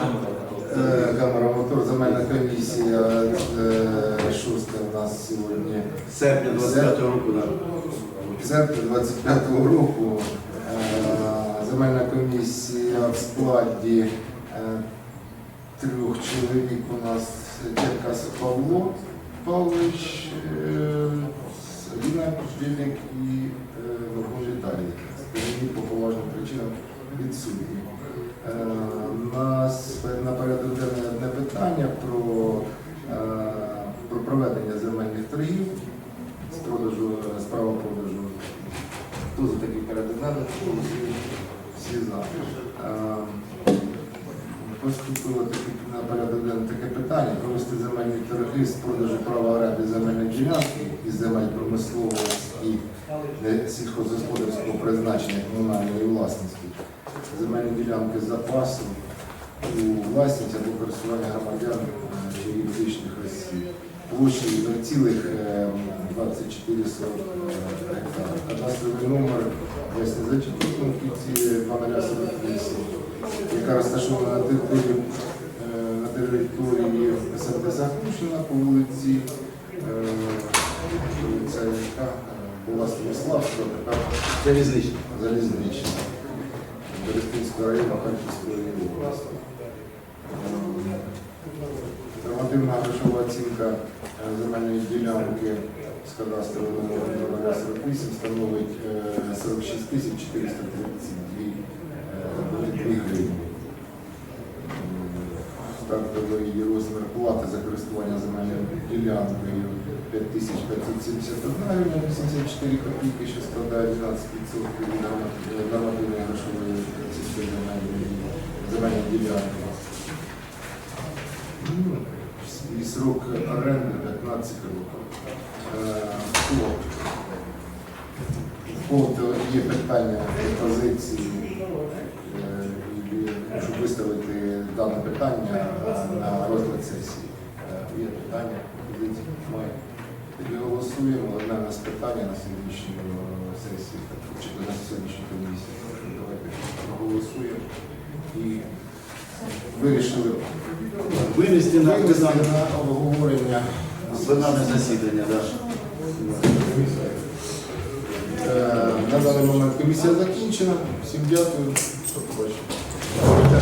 Е, Камера мотор, земельна комісія е, шоста у нас сьогодні. Серпня 25-го року, так. Серпня 25-го року е, земельна комісія в складі трьох чоловік у нас Черкас Павло Павлович, Ліна Жильник і Вахожі Дарій. З по поважним причинам відсутні. Питання про, е, про проведення земельних торгів з продажу, з права продажу. Хто за порядок денний? Всі за. Е, Поступило на порядок таке питання провести земельні торги з продажу права оренди земельних ділянки із земель промисловості е, сільськогосподарського призначення комунальної власності, земельні ділянки з запасу у власність або користування громадян е, чи юридичних осіб. Площею 0,24 гектара. Кадастровий номер, я не зачитую в кінці 2048, яка розташована на території, е, на території СМТ Захмушина по вулиці, е, вулиця яка була Станіславська, тепер Залізничний. залізнична. Берестинського району Харківської області. Е, Нормативна грошова оцінка е, земельної ділянки з кадастровим номером 48 становить е, 46 тисяч 432 е, гривні. Стартовий її розмір плати за користування земельною ділянкою 5571 гривня 84 копійки, що складає 12% від норма- нормативної грошової земельної ділянки. Ну, І срок оренди 15 років. Е, хто? В кого є питання, пропозиції, е, щоб виставити дане питання е, на розгляд сесії. Е, Є питання, пропозиції? Немає. Тоді голосуємо. Одне у нас питання на сьогоднішню е, сесію, чи на сьогоднішню комісію. Давайте проголосуємо і вирішили Винести на винести пленарне на обговорення пленарне засідання, так. Е, На даний момент комісія закінчена. Всім дякую. До побачення.